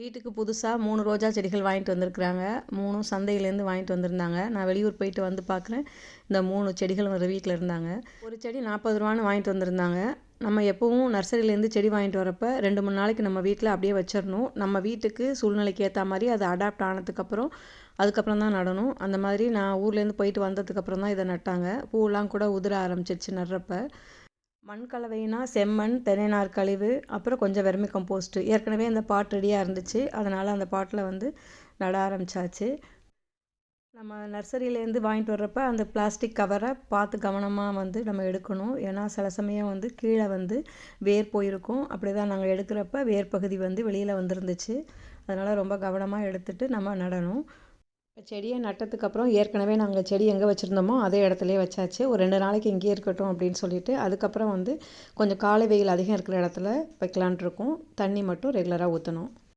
வீட்டுக்கு புதுசாக மூணு ரோஜா செடிகள் வாங்கிட்டு வந்திருக்கிறாங்க. மூணும் சந்தையிலேருந்து வாங்கிட்டு வந்திருந்தாங்க. நான் வெளியூர் போயிட்டு வந்து பார்க்குறேன். இந்த மூணு செடிகளும் ஒரு வீட்டில் இருந்தாங்க. ஒரு செடி நாற்பது ரூபான்னு வாங்கிட்டு வந்திருந்தாங்க. நம்ம எப்போவும் நர்சரியிலேருந்து செடி வாங்கிட்டு வரப்போ ரெண்டு மூணு நாளைக்கு நம்ம வீட்டில் அப்படியே வச்சிடணும். நம்ம வீட்டுக்கு சூழ்நிலைக்கு ஏற்ற மாதிரி அது அடாப்ட் ஆனதுக்கப்புறம் அதுக்கப்புறம் தான் நடணும். அந்த மாதிரி நான் ஊர்லேருந்து போயிட்டு வந்ததுக்கப்புறம் தான் இதை நட்டாங்க. பூவெலாம் கூட உதிர ஆரம்பிச்சிருச்சு நடுறப்ப. மண் கலவைனா செம்மண் தென்னைநார் கழிவு அப்புறம் கொஞ்சம் வெர்மி கம்போஸ்ட்டு ஏற்கனவே அந்த பாட் ரெடியாக இருந்துச்சு. அதனால் அந்த பாட்டில் வந்து நட ஆரம்பிச்சாச்சு. நம்ம நர்சரியிலேருந்து வாங்கிட்டு வர்றப்ப அந்த பிளாஸ்டிக் கவரை பார்த்து கவனமாக வந்து நம்ம எடுக்கணும். ஏன்னா சில சமயம் வந்து கீழே வந்து வேர் போயிருக்கும். அப்படி தான் நாங்கள் எடுக்கிறப்ப வேர் பகுதி வந்து வெளியில் வந்துருந்துச்சு. அதனால் ரொம்ப கவனமாக எடுத்துகிட்டு நம்ம நடணும். செடியை நட்டதுக்கப்புறம் ஏற்கனவே நாங்கள் செடி எங்கே வச்சுருந்தோமோ அதே இடத்துலையே வச்சாச்சு. ஒரு ரெண்டு நாளைக்கு இங்கேயே இருக்கட்டும் அப்படின்னு சொல்லிட்டு அதுக்கப்புறம் வந்து கொஞ்சம் காலை வெயில் அதிகம் இருக்கிற இடத்துல வைக்கலான்ட்ருக்கோம் தண்ணி மட்டும் ரெகுலராக ஊற்றணும்